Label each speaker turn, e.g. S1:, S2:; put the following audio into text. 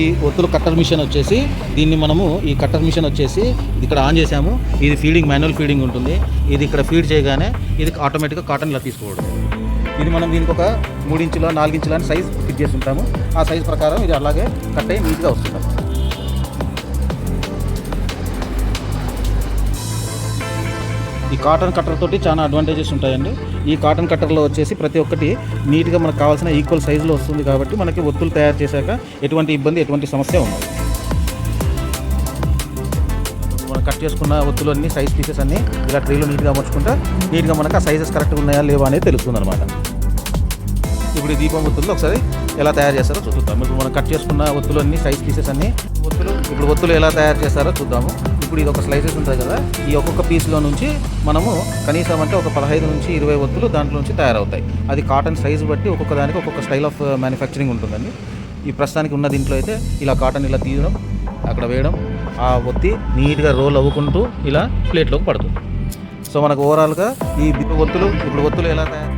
S1: ఈ ఒత్తులు cutter machine వచ్చేసి దీన్ని మనము ఈ కట్టర్ మిషన్ వచ్చేసి ఇక్కడ ఆన్ చేసాము ఇది ఫీడింగ్ మాన్యువల్ ఫీడింగ్ ఉంటుంది. ఇది ఇక్కడ ఫీడ్ చేయగానే ఇది ఆటోమేటిక్గా కాటన్ ఇలా తీసుకోవడం ఇది మనం దీనికి ఒక మూడు ఇంచులో నాలుగు అని సైజ్ ఫిట్ చేసి ఉంటాము. ఆ సైజ్ ప్రకారం ఇది అలాగే కట్ అయ్యి నీట్గా వస్తుంది. ఈ కాటన్ కట్టర్ తోటి చాలా అడ్వాంటేజెస్ ఉంటాయండి. ఈ కాటన్ కట్టర్లో వచ్చేసి ప్రతి ఒక్కటి నీట్గా మనకు కావాల్సిన ఈక్వల్ సైజులో వస్తుంది కాబట్టి మనకి ఒత్తులు తయారు చేశాక ఎటువంటి ఇబ్బంది ఎటువంటి సమస్య ఉండదు. మనం కట్ చేసుకున్న ఒత్తులు అన్ని సైజ్ పీసెస్ అన్ని ఇలా ట్రీలో నీట్గా అమర్చుకుంటే నీట్గా మనకు ఆ సైజెస్ కరెక్ట్గా ఉన్నాయా లేవా అనేది తెలుస్తుంది అనమాట ఇప్పుడు ఈ దీపం ఒత్తులు ఒకసారి ఎలా తయారు చేస్తారో చూద్దాం. ఇప్పుడు మనం కట్ చేసుకున్న ఒత్తులు అన్ని సైజ్ పీసెస్ అన్ని ఒత్తులు ఇప్పుడు ఒత్తులు ఎలా తయారు చేస్తారో చూద్దాము. ఇప్పుడు ఇది ఒక స్లైసెస్ ఉంటుంది కదా ఈ ఒక్కొక్క పీస్లో నుంచి మనము కనీసం అంటే ఒక పదహైదు నుంచి ఇరవై ఒత్తులు దాంట్లో నుంచి తయారవుతాయి. అది కాటన్ సైజ్ బట్టి ఒక్కొక్క దానికి ఒక్కొక్క స్టైల్ ఆఫ్ మ్యానుఫ్యాక్చరింగ్ ఉంటుందండి. ఈ ప్రస్తుతానికి ఉన్న దీంట్లో అయితే ఇలా కాటన్ ఇలా తీయడం అక్కడ వేయడం ఆ ఒత్తి నీట్గా రోల్ అవ్వుకుంటూ ఇలా ప్లేట్లోకి పడుతుంది. సో మనకు ఓవరాల్గా ఈ ఒత్తులు ఇప్పుడు ఒత్తులు ఎలా తయారు